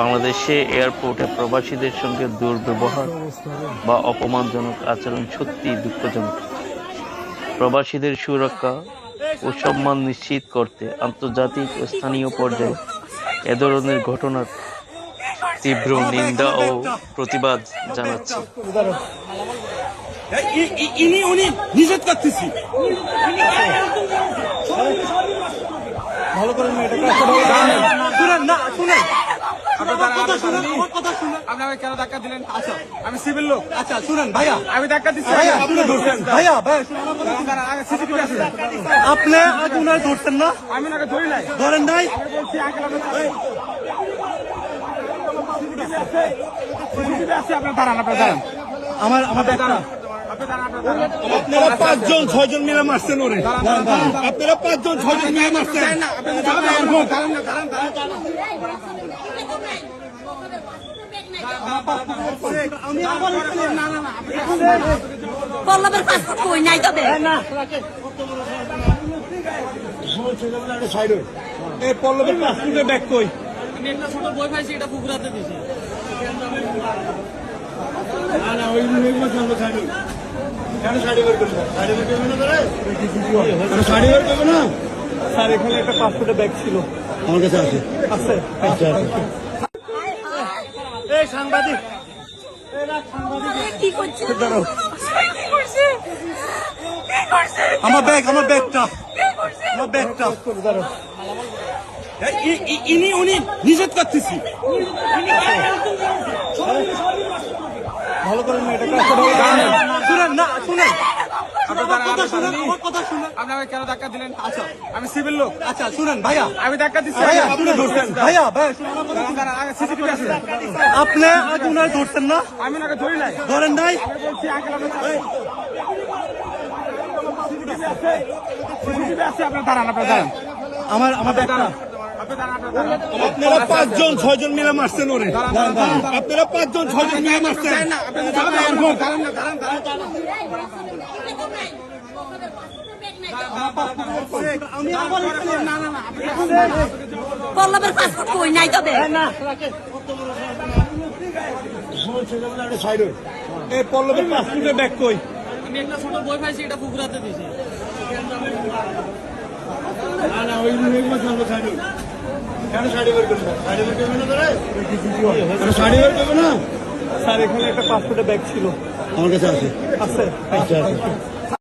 বাংলাদেশে এয়ারপোর্টে প্রবাসীদের সঙ্গে দুর্ব্যবহার বা অপমানজনক আচরণ সত্যিই দুঃখজনক। প্রবাসীদের সুরক্ষা ও সম্মান নিশ্চিত করতে আন্তর্জাতিক ও স্থানীয় পর্যায়ে এ ধরনের ঘটনার তীব্র নিন্দা ও প্রতিবাদ জানাচ্ছি। ই- ই- ইনি উনি নিষেধ করতেছি। ভালো করে না শুনেন। আপনি- আমাকে কেন ধাক্কা দিলেন? আচ্ছা আমি সিভিল লোক। আচ্ছা শুনেন ভাইয়া। আমি ধাক্কা দিচ্ছি ভাইয়া আপনি ধরছেন। ভাইয়া আপনি আজ উনার না? আমি ওনাকে ধরি নাই। ধরেন নাই? আমার আমার দাঁড়ান আপনারা পাঁচজন ছয়জন মিলে মারছেন ওরে। আপনারা পাঁচজন ছয়জন মিলে মারছেন না আপনি দাঁড়ান দাঁড়ান দাঁড়ান দাঁড়ান দাঁড়ান আমি আবার না না না আপনি পল্লবের পাসপোর্ট কই? নাই তবে। এই পল্লবের পাসপোর্টের ব্যাগ কই? আমি একটা ছোট বই পাইছি এটা পুকুরাতে দিছি। না না ওই মেয়েগুলো শাড়ি কেন শাড়ি বের করবে শাড়ি বের করবে না তারা? কেন বের করবে না? স্যার এখানে একটা পাসপোর্টের ব্যাগ ছিল। আমার কাছে আছে। আছে। আচ্ছা। এই সাংবাদিক। আমার ব্যাগ আমার ব্যাগটা আমার ব্যাগটা ইনি উনি নিষেধ করতেছি। ভালো করে করে নেন। শুনেন না শুনেন। আপনি- আমাকে কেন ধাক্কা দিলেন? আচ্ছা। আমি সিভিল লোক। আচ্ছা শুনেন ভাইয়া। আমি ধাক্কা দিচ্ছি ভাইয়া আপনি ধরছেন। ভাইয়া সিসিটিভি আছে আপনি আজ উনার ধরছেন না? আমি ওনাকে ধরি নাই। ধরেন নাই? আমি বলছি আঙ্কেল সিসিটিভি আছে আপনার দাঁড়ান আপনার দাঁড়ান। আমার আমার দাঁড়ান আপনারা পাঁচজন ছয়জন মিলে মারছেন ওরে। আপনারা পাঁচজন ছয়জন মিলে মারছেন না আপনি দাঁড়ান দাঁড়ান দাঁড়ান দাঁড়ান আমি আবার না না না আপনি পল্লবের পাসপোর্ট কই? নাই তবে। এই পল্লবের পাসপোর্টের ব্যাগ কই? আমি একটা ছোট বই পাইছি এটা পুকুরাতে না না ওই কেন শাড়ি বের করবে? শাড়ি বের করবে না তারা? কেন বের করবে না? স্যার এখানে একটা পাসপোর্টের ব্যাগ ছিল। আমার কাছে আছে। আছে। আচ্ছা।